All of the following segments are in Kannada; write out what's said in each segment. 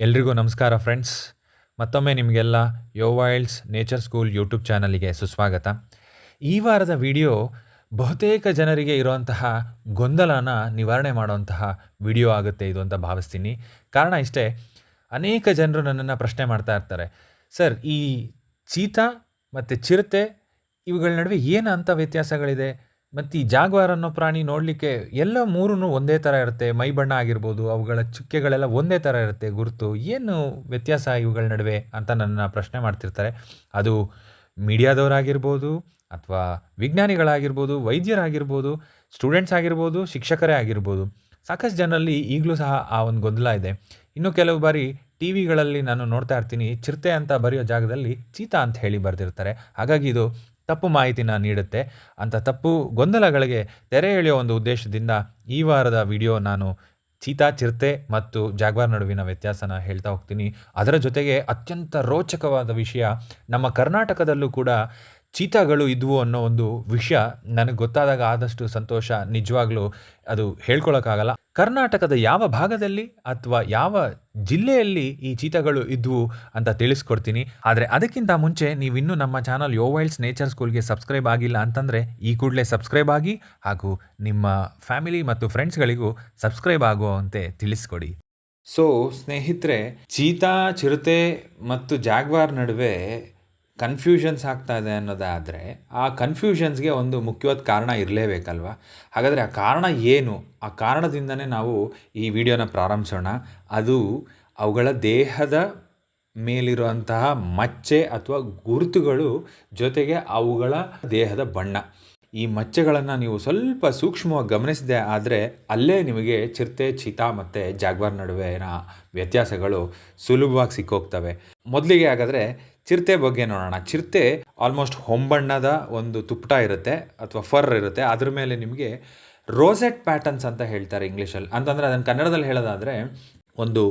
ಎಲ್ರಿಗೂ ನಮಸ್ಕಾರ ಫ್ರೆಂಡ್ಸ್. ಮತ್ತೊಮ್ಮೆ ನಿಮಗೆಲ್ಲ Yo Wilds Nature School YouTube ಚಾನಲಿಗೆ ಸುಸ್ವಾಗತ. ಈ ವಾರದ ವಿಡಿಯೋ ಬಹುತೇಕ ಜನರಿಗೆ ಇರುವಂತಹ ಗೊಂದಲನ ನಿವಾರಣೆ ಮಾಡುವಂತಹ ವಿಡಿಯೋ ಆಗುತ್ತೆ ಇದು ಅಂತ ಭಾವಿಸ್ತೀನಿ. ಕಾರಣ ಇಷ್ಟೇ, ಅನೇಕ ಜನರು ನನ್ನನ್ನು ಪ್ರಶ್ನೆ ಮಾಡ್ತಾ ಇರ್ತಾರೆ. ಸರ್, ಈ ಚೀತಾ ಮತ್ತು ಚಿರತೆ ಇವುಗಳ ನಡುವೆ ಏನು ಅಂಥ ವ್ಯತ್ಯಾಸಗಳಿದೆ? ಮತ್ತು ಈ ಜಾಗ್ವಾರ್ ಅನ್ನೋ ಪ್ರಾಣಿ ನೋಡಲಿಕ್ಕೆ ಎಲ್ಲ ಮೂರೂ ಒಂದೇ ಥರ ಇರುತ್ತೆ. ಮೈ ಬಣ್ಣ ಆಗಿರ್ಬೋದು, ಅವುಗಳ ಚುಕ್ಕೆಗಳೆಲ್ಲ ಒಂದೇ ಥರ ಇರುತ್ತೆ. ಗುರುತು, ಏನು ವ್ಯತ್ಯಾಸ ಇವುಗಳ ನಡುವೆ ಅಂತ ನನ್ನ ಪ್ರಶ್ನೆ ಮಾಡ್ತಿರ್ತಾರೆ. ಅದು ಮೀಡಿಯಾದವರಾಗಿರ್ಬೋದು ಅಥವಾ ವಿಜ್ಞಾನಿಗಳಾಗಿರ್ಬೋದು, ವೈದ್ಯರಾಗಿರ್ಬೋದು, ಸ್ಟೂಡೆಂಟ್ಸ್ ಆಗಿರ್ಬೋದು, ಶಿಕ್ಷಕರೇ ಆಗಿರ್ಬೋದು. ಸಾಕಷ್ಟು ಜನರಲ್ಲಿ ಈಗಲೂ ಸಹ ಆ ಒಂದು ಗೊಂದಲ ಇದೆ. ಇನ್ನು ಕೆಲವು ಬಾರಿ ಟಿ ವಿಗಳಲ್ಲಿ ನಾನು ನೋಡ್ತಾ ಇರ್ತೀನಿ, ಚಿರತೆ ಅಂತ ಬರೆಯೋ ಜಾಗದಲ್ಲಿ ಚೀತಾ ಅಂತ ಹೇಳಿ ಬರೆದಿರ್ತಾರೆ. ಹಾಗಾಗಿ ಇದು ತಪ್ಪು ಮಾಹಿತಿನ ನೀಡುತ್ತೆ ಅಂಥ ತಪ್ಪು ಗೊಂದಲಗಳಿಗೆ ತೆರೆ ಎಳೆಯೋ ಒಂದು ಉದ್ದೇಶದಿಂದ ಈ ವಾರದ ವಿಡಿಯೋ ನಾನು ಚೀತಾ ಚಿರತೆ ಮತ್ತು ಜಾಗ್ವಾರ್ ನಡುವಿನ ವ್ಯತ್ಯಾಸನ ಹೇಳ್ತಾ ಹೋಗ್ತೀನಿ. ಅದರ ಜೊತೆಗೆ ಅತ್ಯಂತ ರೋಚಕವಾದ ವಿಷಯ ನಮ್ಮ ಕರ್ನಾಟಕದಲ್ಲೂ ಕೂಡ ಚೀತಾಗಳು ಇದ್ವು ಅನ್ನೋ ಒಂದು ವಿಷಯ ನನಗೆ ಗೊತ್ತಾದಾಗ ಆದಷ್ಟು ಸಂತೋಷ. ನಿಜವಾಗ್ಲೂ ಅದು ಹೇಳ್ಕೊಳಕ್ಕಾಗಲ್ಲ. ಕರ್ನಾಟಕದ ಯಾವ ಭಾಗದಲ್ಲಿ ಅಥವಾ ಯಾವ ಜಿಲ್ಲೆಯಲ್ಲಿ ಈ ಚೀತಾಗಳು ಇದ್ವು ಅಂತ ತಿಳಿಸ್ಕೊಡ್ತೀನಿ. ಆದರೆ ಅದಕ್ಕಿಂತ ಮುಂಚೆ ನೀವು ಇನ್ನೂ ನಮ್ಮ ಚಾನಲ್ ಯೋ ವೈಲ್ಡ್ಸ್ ನೇಚರ್ ಸ್ಕೂಲ್ಗೆ ಸಬ್ಸ್ಕ್ರೈಬ್ ಆಗಿಲ್ಲ ಅಂತಂದರೆ ಈ ಕೂಡಲೇ ಸಬ್ಸ್ಕ್ರೈಬ್ ಆಗಿ ಹಾಗೂ ನಿಮ್ಮ ಫ್ಯಾಮಿಲಿ ಮತ್ತು ಫ್ರೆಂಡ್ಸ್ಗಳಿಗೂ ಸಬ್ಸ್ಕ್ರೈಬ್ ಆಗುವಂತೆ ತಿಳಿಸ್ಕೊಡಿ. ಸೊ, ಸ್ನೇಹಿತರೆ, ಚೀತಾ, ಚಿರತೆ ಮತ್ತು ಜಾಗ್ವಾರ್ ನಡುವೆ ಕನ್ಫ್ಯೂಷನ್ಸ್ ಆಗ್ತಾ ಇದೆ ಅನ್ನೋದಾದರೆ ಆ ಕನ್ಫ್ಯೂಷನ್ಸ್ಗೆ ಒಂದು ಮುಖ್ಯವಾದ ಕಾರಣ ಇರಲೇಬೇಕಲ್ವ? ಹಾಗಾದರೆ ಆ ಕಾರಣ ಏನು? ಆ ಕಾರಣದಿಂದನೇ ನಾವು ಈ ವಿಡಿಯೋನ ಪ್ರಾರಂಭಿಸೋಣ. ಅದು ಅವುಗಳ ದೇಹದ ಮೇಲಿರುವಂತಹ ಮಚ್ಚೆ ಅಥವಾ ಗುರುತುಗಳು ಜೊತೆಗೆ ಅವುಗಳ ದೇಹದ ಬಣ್ಣ. ಈ ಮಚ್ಚೆಗಳನ್ನು ನೀವು ಸ್ವಲ್ಪ ಸೂಕ್ಷ್ಮವಾಗಿ ಗಮನಿಸಿದೆ ಆದರೆ ಅಲ್ಲೇ ನಿಮಗೆ ಚಿರತೆ, ಚೀತಾ ಮತ್ತು ಜಾಗ್ವಾರ್ ನಡುವೆನ ವ್ಯತ್ಯಾಸಗಳು ಸುಲಭವಾಗಿ ಸಿಕ್ಕೋಗ್ತವೆ. ಮೊದಲಿಗೆ ಹಾಗಾದರೆ ಚಿರತೆ ಬಗ್ಗೆ ನೋಡೋಣ. ಚಿರತೆ ಆಲ್ಮೋಸ್ಟ್ ಹೊಂಬಣ್ಣದ ಒಂದು ತುಪ್ಪಟ ಇರುತ್ತೆ ಅಥವಾ ಫರ್ ಇರುತ್ತೆ. ಅದ್ರ ಮೇಲೆ ನಿಮಗೆ ರೋಸೆಟ್ ಪ್ಯಾಟರ್ನ್ಸ್ ಅಂತ ಹೇಳ್ತಾರೆ ಇಂಗ್ಲೀಷಲ್ಲಿ. ಅಂತಂದರೆ ಅದನ್ನು ಕನ್ನಡದಲ್ಲಿ ಹೇಳೋದಾದರೆ ಒಂದು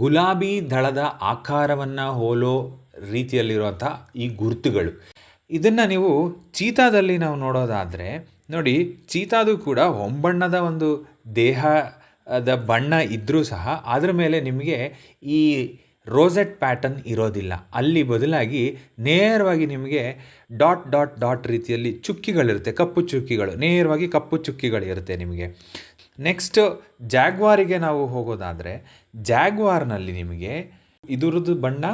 ಗುಲಾಬಿ ದಳದ ಆಕಾರವನ್ನು ಹೋಲೋ ರೀತಿಯಲ್ಲಿರುವಂಥ ಈ ಗುರುತುಗಳು. ಇದನ್ನು ನೀವು ಚೀತಾದಲ್ಲಿ ನಾವು ನೋಡೋದಾದರೆ ನೋಡಿ, ಚೀತಾದು ಕೂಡ ಹೊಂಬಣ್ಣದ ಒಂದು ದೇಹದ ಬಣ್ಣ ಇದ್ದರೂ ಸಹ ಅದರ ಮೇಲೆ ನಿಮಗೆ ಈ ರೋಸೆಟ್ ಪ್ಯಾಟರ್ನ್ ಇರೋದಿಲ್ಲ. ಅಲ್ಲಿ ಬದಲಾಗಿ ನೇರವಾಗಿ ನಿಮಗೆ ಡಾಟ್ ಡಾಟ್ ಡಾಟ್ ರೀತಿಯಲ್ಲಿ ಚುಕ್ಕಿಗಳಿರುತ್ತೆ, ಕಪ್ಪು ಚುಕ್ಕಿಗಳು. ನೇರವಾಗಿ ಕಪ್ಪು ಚುಕ್ಕಿಗಳಿರುತ್ತೆ ನಿಮಗೆ. ನೆಕ್ಸ್ಟ್ ಜಾಗ್ವಾರಿಗೆ ನಾವು ಹೋಗೋದಾದರೆ, ಜಾಗ್ವಾರ್ನಲ್ಲಿ ನಿಮಗೆ ಇದರದ್ದು ಬಣ್ಣ,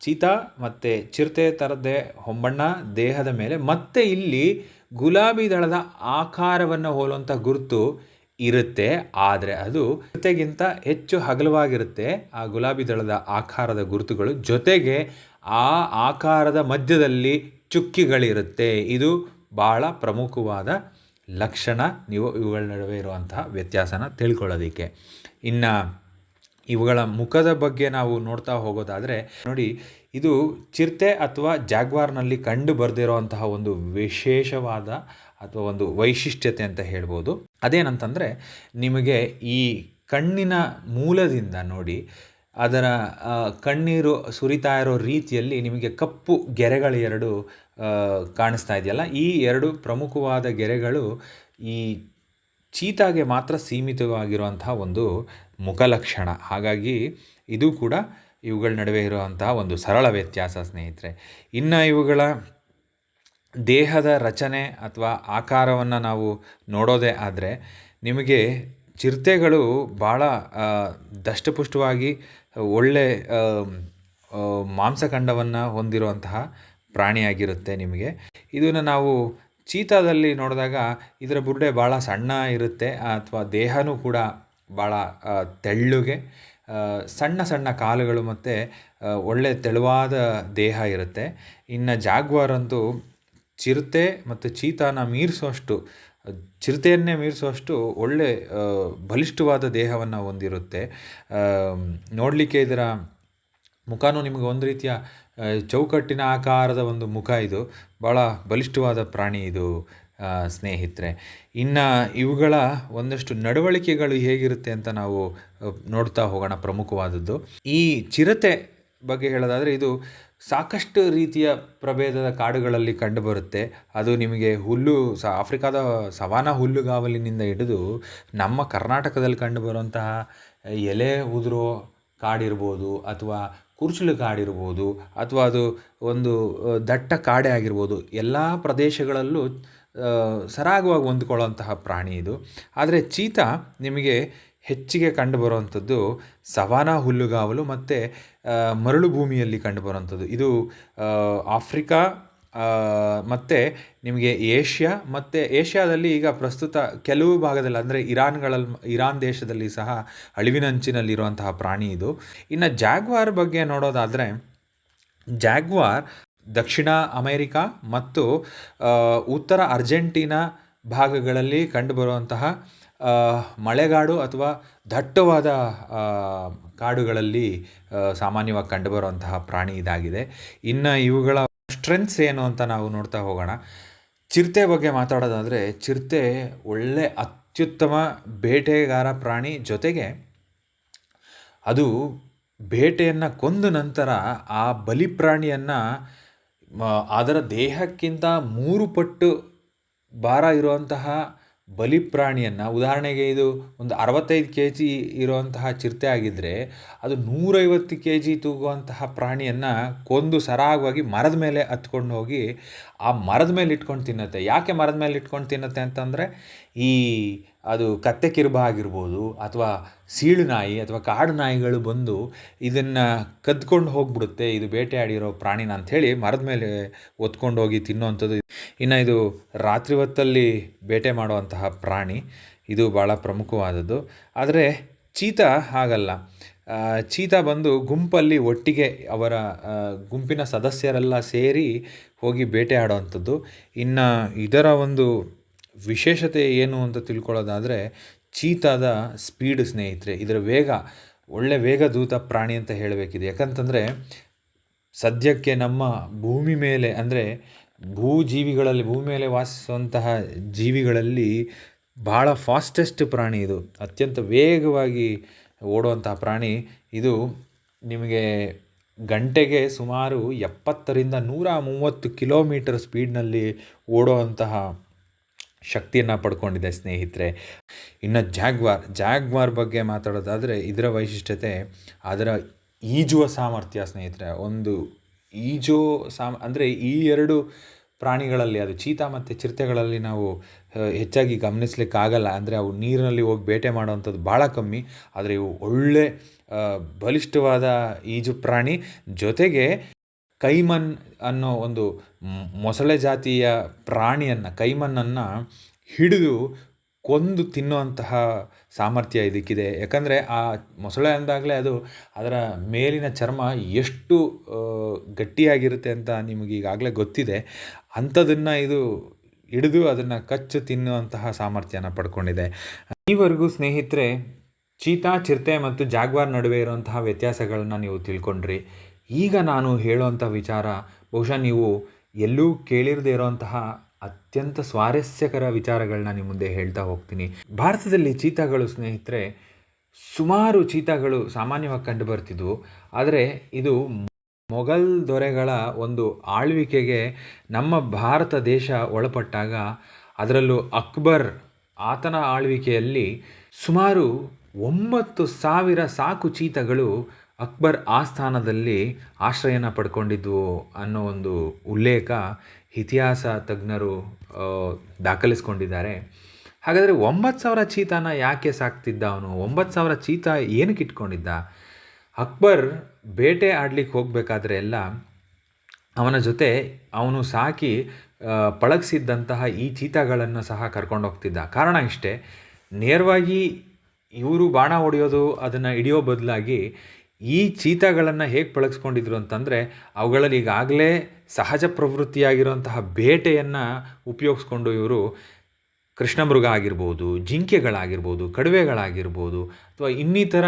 ಚೀತಾ ಮತ್ತು ಚಿರತೆ ಥರದ್ದೇ ಹೊಂಬಣ್ಣ, ದೇಹದ ಮೇಲೆ ಮತ್ತೆ ಇಲ್ಲಿ ಗುಲಾಬಿ ದಳದ ಆಕಾರವನ್ನು ಹೋಲುವಂಥ ಗುರುತು ಇರುತ್ತೆ. ಆದರೆ ಅದು ಜೊತೆಗಿಂತ ಹೆಚ್ಚು ಹಗಲವಾಗಿರುತ್ತೆ. ಆ ಗುಲಾಬಿ ದಳದ ಆಕಾರದ ಗುರುತುಗಳು ಜೊತೆಗೆ ಆ ಆಕಾರದ ಮಧ್ಯದಲ್ಲಿ ಚುಕ್ಕಿಗಳಿರುತ್ತೆ. ಇದು ಭಾಳ ಪ್ರಮುಖವಾದ ಲಕ್ಷಣ. ನೀವು ಇವುಗಳ ನಡುವೆ ಇರುವಂತಹ ವ್ಯತ್ಯಾಸನ ತಿಳ್ಕೊಳ್ಳೋದಕ್ಕೆ. ಇನ್ನು ಇವುಗಳ ಮುಖದ ಬಗ್ಗೆ ನಾವು ನೋಡ್ತಾ ಹೋಗೋದಾದರೆ, ನೋಡಿ, ಇದು ಚಿರತೆ ಅಥವಾ ಜಾಗ್ವಾರ್ನಲ್ಲಿ ಕಂಡು ಬರೆದಿರೋವಂತಹ ಒಂದು ವಿಶೇಷವಾದ ಅಥವಾ ಒಂದು ವೈಶಿಷ್ಟ್ಯತೆ ಅಂತ ಹೇಳ್ಬೋದು. ಅದೇನಂತಂದರೆ, ನಿಮಗೆ ಈ ಕಣ್ಣಿನ ಮೂಲದಿಂದ ನೋಡಿ, ಅದರ ಕಣ್ಣೀರು ಸುರಿತಾ ಇರೋ ರೀತಿಯಲ್ಲಿ ನಿಮಗೆ ಕಪ್ಪು ಗೆರೆಗಳು ಎರಡು ಕಾಣಿಸ್ತಾ ಇದೆಯಲ್ಲ, ಈ ಎರಡು ಪ್ರಮುಖವಾದ ಗೆರೆಗಳು ಈ ಚೀತಾಗೆ ಮಾತ್ರ ಸೀಮಿತವಾಗಿರುವಂತಹ ಒಂದು ಮುಖಲಕ್ಷಣ ಹಾಗಾಗಿ ಇದು ಕೂಡ ಇವುಗಳ ನಡುವೆ ಇರುವಂತಹ ಒಂದು ಸರಳ ವ್ಯತ್ಯಾಸ, ಸ್ನೇಹಿತರೆ. ಇನ್ನು ಇವುಗಳ ದೇಹದ ರಚನೆ ಅಥವಾ ಆಕಾರವನ್ನು ನಾವು ನೋಡೋದೇ ಆದರೆ ನಿಮಗೆ ಚಿರತೆಗಳು ಭಾಳ ದಷ್ಟಪುಷ್ಟವಾಗಿ ಒಳ್ಳೆ ಮಾಂಸಖಂಡವನ್ನು ಹೊಂದಿರುವಂತಹ ಪ್ರಾಣಿಯಾಗಿರುತ್ತೆ ನಿಮಗೆ. ಇದನ್ನು ನಾವು ಚೀತಾದಲ್ಲಿ ನೋಡಿದಾಗ ಇದರ ಬುರುಡೆ ಭಾಳ ಸಣ್ಣ ಇರುತ್ತೆ, ಅಥವಾ ದೇಹನೂ ಕೂಡ ಭಾಳ ತೆಳ್ಳುಗೆ ಸಣ್ಣ ಸಣ್ಣ ಕಾಲುಗಳು ಮತ್ತು ಒಳ್ಳೆ ತೆಳುವಾದ ದೇಹ ಇರುತ್ತೆ. ಇನ್ನು ಜಾಗ್ವಾರ್ ಅಂತೂ ಚಿರತೆ ಮತ್ತು ಚೀತಾನ ಮೀರಿಸುವಷ್ಟು, ಚಿರತೆಯನ್ನೇ ಮೀರಿಸುವಷ್ಟು ಒಳ್ಳೆ ಬಲಿಷ್ಠವಾದ ದೇಹವನ್ನು ಹೊಂದಿರುತ್ತೆ. ನೋಡಲಿಕ್ಕೆ ಇದರ ಮುಖನೂ ನಿಮಗೆ ಒಂದು ರೀತಿಯ ಚೌಕಟ್ಟಿನ ಆಕಾರದ ಒಂದು ಮುಖ ಇದು. ಭಾಳ ಬಲಿಷ್ಠವಾದ ಪ್ರಾಣಿ ಇದು ಸ್ನೇಹಿತರೆ. ಇನ್ನು ಇವುಗಳ ಒಂದಷ್ಟು ನಡವಳಿಕೆಗಳು ಹೇಗಿರುತ್ತೆ ಅಂತ ನಾವು ನೋಡ್ತಾ ಹೋಗೋಣ ಪ್ರಮುಖವಾದದ್ದು. ಈ ಚಿರತೆ ಬಗ್ಗೆ ಹೇಳೋದಾದರೆ ಇದು ಸಾಕಷ್ಟು ರೀತಿಯ ಪ್ರಭೇದದ ಕಾಡುಗಳಲ್ಲಿ ಕಂಡುಬರುತ್ತೆ ಅದು ನಿಮಗೆ ಹುಲ್ಲು, ಸ, ಆಫ್ರಿಕಾದ ಸವಾನ ಹುಲ್ಲುಗಾವಲಿನಿಂದ ಹಿಡಿದು ನಮ್ಮ ಕರ್ನಾಟಕದಲ್ಲಿ ಕಂಡುಬರುವಂತಹ ಎಲೆ, ಉದುರೋ ಕಾಡಿರ್ಬೋದು ಅಥವಾ ಕುರುಚಲು ಕಾಡಿರ್ಬೋದು ಅಥವಾ ಅದು ಒಂದು ದಟ್ಟ ಕಾಡೆ ಆಗಿರ್ಬೋದು. ಎಲ್ಲ ಪ್ರದೇಶಗಳಲ್ಲೂ ಸರಾಗವಾಗಿ ಹೊಂದ್ಕೊಳ್ಳುವಂತಹ ಪ್ರಾಣಿ ಇದು. ಆದರೆ ಚೀತಾ ನಿಮಗೆ ಹೆಚ್ಚಿಗೆ ಕಂಡುಬರುವಂಥದ್ದು ಸವಾನಾ ಹುಲ್ಲುಗಾವಲು ಮತ್ತು ಮರಳು ಭೂಮಿಯಲ್ಲಿ ಕಂಡುಬರುವಂಥದ್ದು. ಇದು ಆಫ್ರಿಕಾ ಮತ್ತು ನಿಮಗೆ ಏಷ್ಯಾ, ಮತ್ತು ಏಷ್ಯಾದಲ್ಲಿ ಈಗ ಪ್ರಸ್ತುತ ಕೆಲವು ಭಾಗದಲ್ಲಿ ಅಂದರೆ ಇರಾನ್ಗಳಲ್ಲಿ ಇರಾನ್ ದೇಶದಲ್ಲಿ ಸಹ ಅಳಿವಿನಂಚಿನಲ್ಲಿರುವಂತಹ ಪ್ರಾಣಿ ಇದು. ಇನ್ನು ಜಾಗ್ವಾರ್ ಬಗ್ಗೆ ನೋಡೋದಾದರೆ, ಜಾಗ್ವಾರ್ ದಕ್ಷಿಣ ಅಮೇರಿಕಾ ಮತ್ತು ಉತ್ತರ ಅರ್ಜೆಂಟೀನಾ ಭಾಗಗಳಲ್ಲಿ ಕಂಡುಬರುವಂತಹ ಮಳೆಗಾಡು ಅಥವಾ ದಟ್ಟವಾದ ಕಾಡುಗಳಲ್ಲಿ ಸಾಮಾನ್ಯವಾಗಿ ಕಂಡುಬರುವಂತಹ ಪ್ರಾಣಿ ಇದಾಗಿದೆ. ಇನ್ನು ಇವುಗಳ ಸ್ಟ್ರೆಂತ್ಸ್ ಏನು ಅಂತ ನಾವು ನೋಡ್ತಾ ಹೋಗೋಣ. ಚಿರತೆ ಬಗ್ಗೆ ಮಾತಾಡೋದಾದರೆ, ಚಿರತೆ ಒಳ್ಳೆ ಅತ್ಯುತ್ತಮ ಬೇಟೆಗಾರ ಪ್ರಾಣಿ ಜೊತೆಗೆ ಅದು ಬೇಟೆಯನ್ನು ಕೊಂದ ನಂತರ ಆ ಬಲಿ ಪ್ರಾಣಿಯನ್ನು ಅದರ ದೇಹಕ್ಕಿಂತ ಮೂರು ಪಟ್ಟು ಭಾರ ಇರುವಂತಹ ಬಲಿಪ್ರಾಣಿಯನ್ನು, ಉದಾಹರಣೆಗೆ ಇದು ಒಂದು ಅರವತ್ತೈದು ಕೆ ಜಿ ಇರುವಂತಹ ಚಿರತೆ ಆಗಿದ್ದರೆ ಅದು ನೂರೈವತ್ತು ಕೆ ಜಿ ತೂಗುವಂತಹ ಪ್ರಾಣಿಯನ್ನು ಕೊಂದು ಸರಾಗವಾಗಿ ಮರದ ಮೇಲೆ ಹತ್ಕೊಂಡು ಹೋಗಿ ಆ ಮರದ ಮೇಲೆ ಇಟ್ಕೊಂಡು ತಿನ್ನುತ್ತೆ. ಯಾಕೆ ಮರದ ಮೇಲೆ ಇಟ್ಕೊಂಡು ತಿನ್ನುತ್ತೆ ಅಂತಂದರೆ ಈ ಅದು ಕತ್ತೆ ಕಿರುಬ ಆಗಿರ್ಬೋದು ಅಥವಾ ಸೀಳು ನಾಯಿ ಅಥವಾ ಕಾಡು ನಾಯಿಗಳು ಬಂದು ಇದನ್ನು ಕದ್ಕೊಂಡು ಹೋಗ್ಬಿಡುತ್ತೆ, ಇದು ಬೇಟೆಯಾಡಿರೋ ಪ್ರಾಣಿನ ಅಂಥೇಳಿ ಮರದ ಮೇಲೆ ಹೊತ್ಕೊಂಡು ಹೋಗಿ ತಿನ್ನುವಂಥದ್ದು. ಇನ್ನು ಇದು ರಾತ್ರಿ ಹೊತ್ತಲ್ಲಿ ಬೇಟೆ ಮಾಡುವಂತಹ ಪ್ರಾಣಿ, ಇದು ಭಾಳ ಪ್ರಮುಖವಾದದ್ದು. ಆದರೆ ಚೀತಾ ಹಾಗಲ್ಲ. ಚೀತಾ ಬಂದು ಗುಂಪಲ್ಲಿ ಒಟ್ಟಿಗೆ ಅವರ ಗುಂಪಿನ ಸದಸ್ಯರೆಲ್ಲ ಸೇರಿ ಹೋಗಿ ಬೇಟೆ ಆಡುವಂಥದ್ದು. ಇನ್ನು ಇದರ ಒಂದು ವಿಶೇಷತೆ ಏನು ಅಂತ ತಿಳ್ಕೊಳ್ಳೋದಾದರೆ, ಚೀತಾದ ಸ್ಪೀಡ್ ಸ್ನೇಹಿತರೆ, ಇದರ ವೇಗ, ಒಳ್ಳೆ ವೇಗದೂತ ಪ್ರಾಣಿ ಅಂತ ಹೇಳಬೇಕಿದೆ. ಯಾಕಂತಂದರೆ, ಸದ್ಯಕ್ಕೆ ನಮ್ಮ ಭೂಮಿ ಮೇಲೆ, ಅಂದರೆ ಭೂಜೀವಿಗಳಲ್ಲಿ, ಭೂಮಿ ಮೇಲೆ ವಾಸಿಸುವಂತಹ ಜೀವಿಗಳಲ್ಲಿ ಭಾಳ ಫಾಸ್ಟೆಸ್ಟ್ ಪ್ರಾಣಿ ಇದು. ಅತ್ಯಂತ ವೇಗವಾಗಿ ಓಡುವಂತಹ ಪ್ರಾಣಿ ಇದು. ನಿಮಗೆ ಗಂಟೆಗೆ ಸುಮಾರು ಎಪ್ಪತ್ತರಿಂದ ನೂರ ಮೂವತ್ತು ಕಿಲೋಮೀಟರ್ ಸ್ಪೀಡ್ನಲ್ಲಿ ಓಡುವಂತಹ ಶಕ್ತಿಯನ್ನು ಪಡ್ಕೊಂಡಿದೆ ಸ್ನೇಹಿತರೆ. ಇನ್ನು ಜಾಗ್ವಾರ್ ಜಾಗ್ವಾರ್ ಬಗ್ಗೆ ಮಾತಾಡೋದಾದರೆ ಇದರ ವೈಶಿಷ್ಟ್ಯತೆ ಅದರ ಈಜುವ ಸಾಮರ್ಥ್ಯ ಸ್ನೇಹಿತರೆ. ಒಂದು ಈಜು ಸಾಮ, ಅಂದರೆ ಈ ಎರಡು ಪ್ರಾಣಿಗಳಲ್ಲಿ, ಅದು ಚೀತಾ ಮತ್ತು ಚಿರತೆಗಳಲ್ಲಿ ನಾವು ಹೆಚ್ಚಾಗಿ ಗಮನಿಸ್ಲಿಕ್ಕಾಗಲ್ಲ. ಅಂದರೆ ಅವು ನೀರಿನಲ್ಲಿ ಹೋಗಿ ಬೇಟೆ ಮಾಡುವಂಥದ್ದು ಭಾಳ ಕಮ್ಮಿ. ಆದರೆ ಇವು ಒಳ್ಳೆ ಬಲಿಷ್ಠವಾದ ಈಜು ಪ್ರಾಣಿ. ಜೊತೆಗೆ ಕೈಮನ್ ಅನ್ನೋ ಒಂದು ಮೊಸಳೆ ಜಾತಿಯ ಪ್ರಾಣಿಯನ್ನು, ಕೈಮನ್ನನ್ನು ಹಿಡಿದು ಕೊಂದು ತಿನ್ನುವಂತಹ ಸಾಮರ್ಥ್ಯ ಇದಕ್ಕಿದೆ. ಯಾಕಂದರೆ ಆ ಮೊಸಳೆ ಅಂದಾಗಲೇ ಅದು ಅದರ ಮೇಲಿನ ಚರ್ಮ ಎಷ್ಟು ಗಟ್ಟಿಯಾಗಿರುತ್ತೆ ಅಂತ ನಿಮಗೆ ಈಗಾಗಲೇ ಗೊತ್ತಿದೆ. ಅಂಥದನ್ನು ಇದು ಹಿಡಿದು ಅದನ್ನು ಕಚ್ಚು ತಿನ್ನುವಂತಹ ಸಾಮರ್ಥ್ಯನ ಪಡ್ಕೊಂಡಿದೆ. ಈವರೆಗೂ ಸ್ನೇಹಿತರೆ, ಚೀತಾ, ಚಿರತೆ ಮತ್ತು ಜಾಗ್ವಾರ್ ನಡುವೆ ಇರುವಂತಹ ವ್ಯತ್ಯಾಸಗಳನ್ನು ನೀವು ತಿಳ್ಕೊಂಡ್ರಿ. ಈಗ ನಾನು ಹೇಳುವಂಥ ವಿಚಾರ ಬಹುಶಃ ನೀವು ಎಲ್ಲೂ ಕೇಳಿರದೇ ಇರುವಂತಹ ಅತ್ಯಂತ ಸ್ವಾರಸ್ಯಕರ ವಿಚಾರಗಳನ್ನ ನಿಮ್ಮ ಮುಂದೆ ಹೇಳ್ತಾ ಹೋಗ್ತೀನಿ. ಭಾರತದಲ್ಲಿ ಚೀತಾಗಳು ಸ್ನೇಹಿತರೆ, ಸುಮಾರು ಚೀತಾಗಳು ಸಾಮಾನ್ಯವಾಗಿ ಕಂಡು ಬರ್ತಿದ್ವು ಆದರೆ ಇದು ಮೊಘಲ್ ದೊರೆಗಳ ಒಂದು ಆಳ್ವಿಕೆಗೆ ನಮ್ಮ ಭಾರತ ದೇಶ ಒಳಪಟ್ಟಾಗ ಅದರಲ್ಲೂ ಅಕ್ಬರ್ ಆತನ ಆಳ್ವಿಕೆಯಲ್ಲಿ ಸುಮಾರು ಒಂಬತ್ತು ಸಾವಿರ ಸಾಕು ಚೀತಗಳು ಅಕ್ಬರ್ ಆ ಸ್ಥಾನದಲ್ಲಿ ಆಶ್ರಯನ ಪಡ್ಕೊಂಡಿದ್ವು ಅನ್ನೋ ಒಂದು ಉಲ್ಲೇಖ ಇತಿಹಾಸ ತಜ್ಞರು ದಾಖಲಿಸ್ಕೊಂಡಿದ್ದಾರೆ. ಹಾಗಾದರೆ ಒಂಬತ್ತು ಸಾವಿರ ಚೀತಾನ ಯಾಕೆ ಸಾಕ್ತಿದ್ದ ಅವನು? ಒಂಬತ್ತು ಸಾವಿರ ಚೀತಾ ಏನಕ್ಕೆ ಇಟ್ಕೊಂಡಿದ್ದ? ಅಕ್ಬರ್ ಬೇಟೆ ಆಡ್ಲಿಕ್ಕೆ ಹೋಗಬೇಕಾದ್ರೆ ಎಲ್ಲ ಅವನ ಜೊತೆ ಅವನು ಸಾಕಿ ಪಳಗಿಸಿದ್ದಂತಹ ಈ ಚೀತಾಗಳನ್ನು ಸಹ ಕರ್ಕೊಂಡು ಹೋಗ್ತಿದ್ದ. ಕಾರಣ ಇಷ್ಟೇ, ನೇರವಾಗಿ ಇವರು ಬಾಣ ಹೊಡೆಯೋದು, ಅದನ್ನು ಹಿಡಿಯೋ ಬದಲಾಗಿ ಈ ಚೀತಾಗಳನ್ನು ಹೇಗೆ ಪಳಗಿಸ್ಕೊಂಡಿದ್ರು ಅಂತಂದರೆ, ಅವುಗಳಲ್ಲಿ ಈಗಾಗಲೇ ಸಹಜ ಪ್ರವೃತ್ತಿಯಾಗಿರುವಂತಹ ಬೇಟೆಯನ್ನು ಉಪಯೋಗಿಸ್ಕೊಂಡು ಇವರು ಕೃಷ್ಣಮೃಗ ಆಗಿರ್ಬೋದು, ಜಿಂಕೆಗಳಾಗಿರ್ಬೋದು, ಕಡುವೆಗಳಾಗಿರ್ಬೋದು, ಅಥವಾ ಇನ್ನಿತರ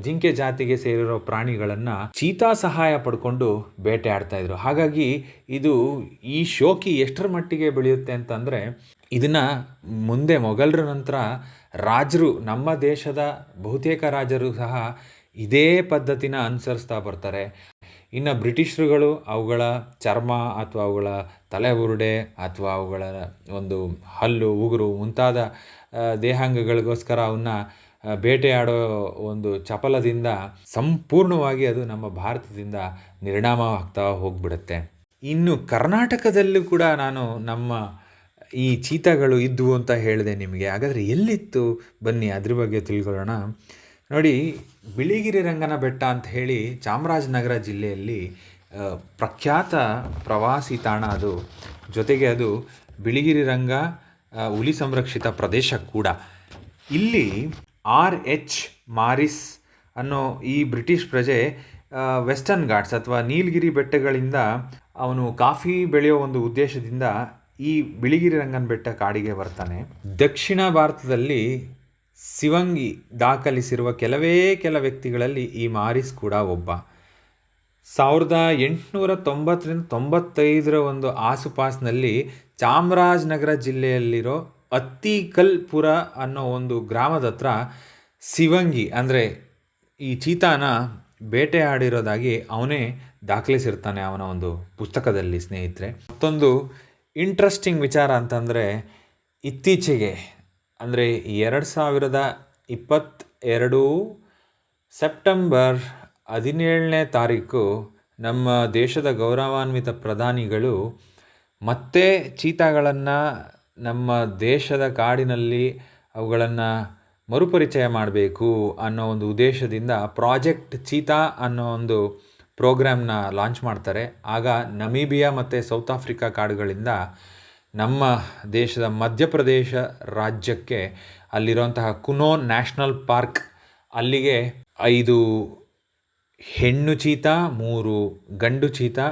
ಜಿಂಕೆ ಜಾತಿಗೆ ಸೇರಿರೋ ಪ್ರಾಣಿಗಳನ್ನು ಚೀತಾ ಸಹಾಯ ಪಡ್ಕೊಂಡು ಬೇಟೆ ಆಡ್ತಾಯಿದ್ರು ಹಾಗಾಗಿ ಇದು ಈ ಶೋಕಿ ಎಷ್ಟರ ಮಟ್ಟಿಗೆ ಬೆಳೆಯುತ್ತೆ ಅಂತಂದರೆ, ಇದನ್ನು ಮುಂದೆ ಮೊಘಲರ ನಂತರ ರಾಜರು ನಮ್ಮ ದೇಶದ ಬಹುತೇಕ ರಾಜರು ಸಹ ಇದೇ ಪದ್ಧತಿನ ಅನುಸರಿಸ್ತಾ ಬರ್ತಾರೆ. ಇನ್ನು ಬ್ರಿಟಿಷರುಗಳು ಅವುಗಳ ಚರ್ಮ ಅಥವಾ ಅವುಗಳ ತಲೆ ಬುರುಡೆ ಅಥವಾ ಅವುಗಳ ಒಂದು ಹಲ್ಲು, ಉಗುರು ಮುಂತಾದ ದೇಹಾಂಗಗಳಿಗೋಸ್ಕರ ಅವನ್ನ ಬೇಟೆಯಾಡೋ ಒಂದು ಚಪಲದಿಂದ ಸಂಪೂರ್ಣವಾಗಿ ಅದು ನಮ್ಮ ಭಾರತದಿಂದ ನಿರ್ಣಾಮವಾಗ್ತಾ ಹೋಗ್ಬಿಡುತ್ತೆ. ಇನ್ನು ಕರ್ನಾಟಕದಲ್ಲೂ ಕೂಡ ನಾನು ನಮ್ಮ ಈ ಚೀತಾಗಳು ಇದ್ದವು ಅಂತ ಹೇಳಿದೆ ನಿಮಗೆ. ಹಾಗಾದರೆ ಎಲ್ಲಿತ್ತು? ಬನ್ನಿ ಅದ್ರ ಬಗ್ಗೆ ತಿಳ್ಕೊಳ್ಳೋಣ. ನೋಡಿ, ಬಿಳಿಗಿರಿ ರಂಗನ ಬೆಟ್ಟ ಅಂತ ಹೇಳಿ ಚಾಮರಾಜನಗರ ಜಿಲ್ಲೆಯಲ್ಲಿ ಪ್ರಖ್ಯಾತ ಪ್ರವಾಸಿ ತಾಣ ಅದು. ಜೊತೆಗೆ ಅದು ಬಿಳಿಗಿರಿ ರಂಗ ಹುಲಿ ಸಂರಕ್ಷಿತ ಪ್ರದೇಶ ಕೂಡ. ಇಲ್ಲಿ ಆರ್ ಎಚ್ ಮಾರಿಸ್ ಅನ್ನೋ ಈ ಬ್ರಿಟಿಷ್ ಪ್ರಜೆ ವೆಸ್ಟರ್ನ್ ಘಾಟ್ಸ್ ಅಥವಾ ನೀಲಗಿರಿ ಬೆಟ್ಟಗಳಿಂದ ಅವನು ಕಾಫಿ ಬೆಳೆಯೋ ಒಂದು ಉದ್ದೇಶದಿಂದ ಈ ಬಿಳಿಗಿರಿ ರಂಗನ ಬೆಟ್ಟ ಕಾಡಿಗೆ ಬರ್ತಾನೆ. ದಕ್ಷಿಣ ಭಾರತದಲ್ಲಿ ಶಿವಂಗಿ ದಾಖಲಿಸಿರುವ ಕೆಲವೇ ಕೆಲ ವ್ಯಕ್ತಿಗಳಲ್ಲಿ ಈ ಮಾರಿಸ್ ಕೂಡ ಒಬ್ಬ. ಸಾವಿರದ ಎಂಟುನೂರ ತೊಂಬತ್ತರಿಂದ ತೊಂಬತ್ತೈದರ ಒಂದು ಆಸುಪಾಸಿನಲ್ಲಿ ಚಾಮರಾಜನಗರ ಜಿಲ್ಲೆಯಲ್ಲಿರೋ ಅತ್ತಿಕಲ್ಪುರ ಅನ್ನೋ ಒಂದು ಗ್ರಾಮದ ಹತ್ರ ಸಿವಂಗಿ ಅಂದರೆ ಈ ಚೀತಾನ ಬೇಟೆಯಾಡಿರೋದಾಗಿ ಅವನೇ ದಾಖಲಿಸಿರ್ತಾನೆ ಅವನ ಒಂದು ಪುಸ್ತಕದಲ್ಲಿ, ಸ್ನೇಹಿತರೆ. ಮತ್ತೊಂದು ಇಂಟ್ರೆಸ್ಟಿಂಗ್ ವಿಚಾರ ಅಂತಂದರೆ ಇತ್ತೀಚೆಗೆ ಅಂದರೆ ಎರಡು ಸಾವಿರದ ಇಪ್ಪತ್ತೆರಡು ಸೆಪ್ಟೆಂಬರ್ ಹದಿನೇಳನೇ ತಾರೀಕು ನಮ್ಮ ದೇಶದ ಗೌರವಾನ್ವಿತ ಪ್ರಧಾನಿಗಳು ಮತ್ತೆ ಚೀತಾಗಳನ್ನು ನಮ್ಮ ದೇಶದ ಕಾಡಿನಲ್ಲಿ ಅವುಗಳನ್ನು ಮರುಪರಿಚಯ ಮಾಡಬೇಕು ಅನ್ನೋ ಒಂದು ಉದ್ದೇಶದಿಂದ ಪ್ರಾಜೆಕ್ಟ್ ಚೀತಾ ಅನ್ನೋ ಒಂದು ಪ್ರೋಗ್ರಾಮ್ನ ಲಾಂಚ್ ಮಾಡ್ತಾರೆ. ಆಗ ನಮೀಬಿಯಾ ಮತ್ತು ಸೌತ್ ಆಫ್ರಿಕಾ ಕಾಡುಗಳಿಂದ ನಮ್ಮ ದೇಶದ ಮಧ್ಯಪ್ರದೇಶ ರಾಜ್ಯಕ್ಕೆ ಅಲ್ಲಿರುವಂತಹ ಕುನೋ ನ್ಯಾಷನಲ್ ಪಾರ್ಕ್ ಅಲ್ಲಿಗೆ ಐದು ಹೆಣ್ಣು ಚೀತಾ, ಮೂರು ಗಂಡು ಚೀತಾ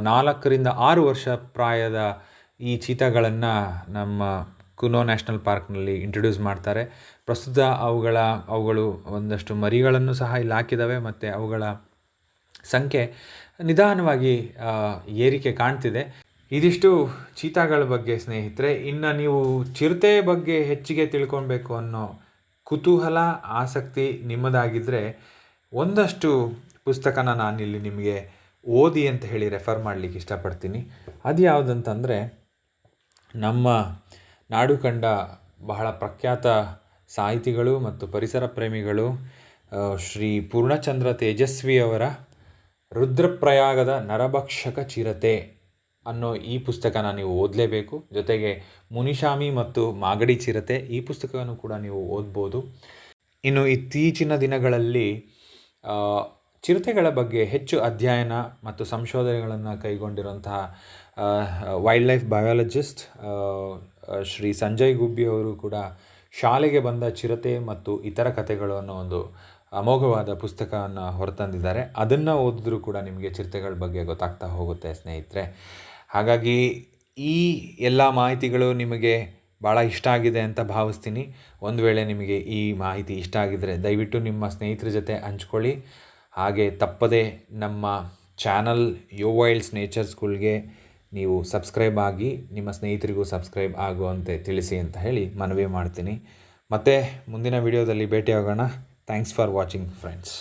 ನಾಲ್ಕರಿಂದ ಆರು ವರ್ಷ ಪ್ರಾಯದ ಈ ಚೀತಾಗಳನ್ನು ನಮ್ಮ ಕುನೋ ನ್ಯಾಷನಲ್ ಪಾರ್ಕ್ನಲ್ಲಿ ಇಂಟ್ರೊಡ್ಯೂಸ್ ಮಾಡ್ತಾರೆ. ಪ್ರಸ್ತುತ ಅವುಗಳ, ಅವುಗಳು ಒಂದಷ್ಟು ಮರಿಗಳನ್ನು ಸಹ ಇಲ್ಲಿ ಹಾಕಿದ್ದಾವೆ ಮತ್ತು ಅವುಗಳ ಸಂಖ್ಯೆ ನಿಧಾನವಾಗಿ ಏರಿಕೆ ಕಾಣ್ತಿದೆ. ಇದಿಷ್ಟು ಚೀತಾಗಳ ಬಗ್ಗೆ, ಸ್ನೇಹಿತರೆ. ಇನ್ನು ನೀವು ಚಿರತೆ ಬಗ್ಗೆ ಹೆಚ್ಚಿಗೆ ತಿಳ್ಕೊಳ್ಬೇಕು ಅನ್ನೋ ಕುತೂಹಲ, ಆಸಕ್ತಿ ನಿಮ್ಮದಾಗಿದ್ದರೆ ಒಂದಷ್ಟು ಪುಸ್ತಕನ ನಾನಿಲ್ಲಿ ನಿಮಗೆ ಓದಿ ಅಂತ ಹೇಳಿ ರೆಫರ್ ಮಾಡಲಿಕ್ಕೆ ಇಷ್ಟಪಡ್ತೀನಿ. ಅದು ಯಾವುದಂತಂದರೆ ನಮ್ಮ ನಾಡು ಕಂಡ ಬಹಳ ಪ್ರಖ್ಯಾತ ಸಾಹಿತಿಗಳು ಮತ್ತು ಪರಿಸರ ಪ್ರೇಮಿಗಳು ಶ್ರೀ ಪೂರ್ಣಚಂದ್ರ ತೇಜಸ್ವಿಯವರ ರುದ್ರಪ್ರಯಾಗದ ನರಭಕ್ಷಕ ಚಿರತೆ. ಅನ್ನೋ ಈ ಪುಸ್ತಕನ ನೀವು ಓದಲೇಬೇಕು. ಜೊತೆಗೆ ಮುನಿಶಾಮಿ ಮತ್ತು ಮಾಗಡಿ ಚಿರತೆ ಈ ಪುಸ್ತಕವನ್ನು ಕೂಡ ನೀವು ಓದ್ಬೋದು. ಇನ್ನು ಇತ್ತೀಚಿನ ದಿನಗಳಲ್ಲಿ ಚಿರತೆಗಳ ಬಗ್ಗೆ ಹೆಚ್ಚು ಅಧ್ಯಯನ ಮತ್ತು ಸಂಶೋಧನೆಗಳನ್ನು ಕೈಗೊಂಡಿರುವಂತಹ wildlife biologist Shri Sanjay Gubbi ಅವರು ಕೂಡ ಶಾಲೆಗೆ ಬಂದ ಚಿರತೆ ಮತ್ತು ಇತರ ಕಥೆಗಳು ಅನ್ನೋ ಒಂದು ಅಮೋಘವಾದ ಪುಸ್ತಕವನ್ನು ಹೊರತಂದಿದ್ದಾರೆ. ಅದನ್ನು ಓದಿದ್ರೂ ಕೂಡ ನಿಮಗೆ ಚಿರತೆಗಳ ಬಗ್ಗೆ ಗೊತ್ತಾಗ್ತಾ ಹೋಗುತ್ತೆ ಸ್ನೇಹಿತರೆ. ಹಾಗಾಗಿ ಈ ಎಲ್ಲ ಮಾಹಿತಿಗಳು ನಿಮಗೆ ಭಾಳ ಇಷ್ಟ ಆಗಿದೆ ಅಂತ ಭಾವಿಸ್ತೀನಿ. ಒಂದು ವೇಳೆ ನಿಮಗೆ ಈ ಮಾಹಿತಿ ಇಷ್ಟ ಆಗಿದ್ದರೆ ದಯವಿಟ್ಟು ನಿಮ್ಮ ಸ್ನೇಹಿತರ ಜೊತೆ ಹಂಚ್ಕೊಳ್ಳಿ. ಹಾಗೆ ತಪ್ಪದೆ ನಮ್ಮ ಚಾನಲ್ ಯೋ ವೈಲ್ಡ್ಸ್ ನೇಚರ್ ಸ್ಕೂಲ್ಗೆ ನೀವು ಸಬ್ಸ್ಕ್ರೈಬ್ ಆಗಿ ನಿಮ್ಮ ಸ್ನೇಹಿತರಿಗೂ ಸಬ್ಸ್ಕ್ರೈಬ್ ಆಗುವಂತೆ ತಿಳಿಸಿ ಅಂತ ಹೇಳಿ ಮನವಿ ಮಾಡ್ತೀನಿ. ಮತ್ತು ಮುಂದಿನ ವಿಡಿಯೋದಲ್ಲಿ ಭೇಟಿಯಾಗೋಣ. Thanks for watching, friends.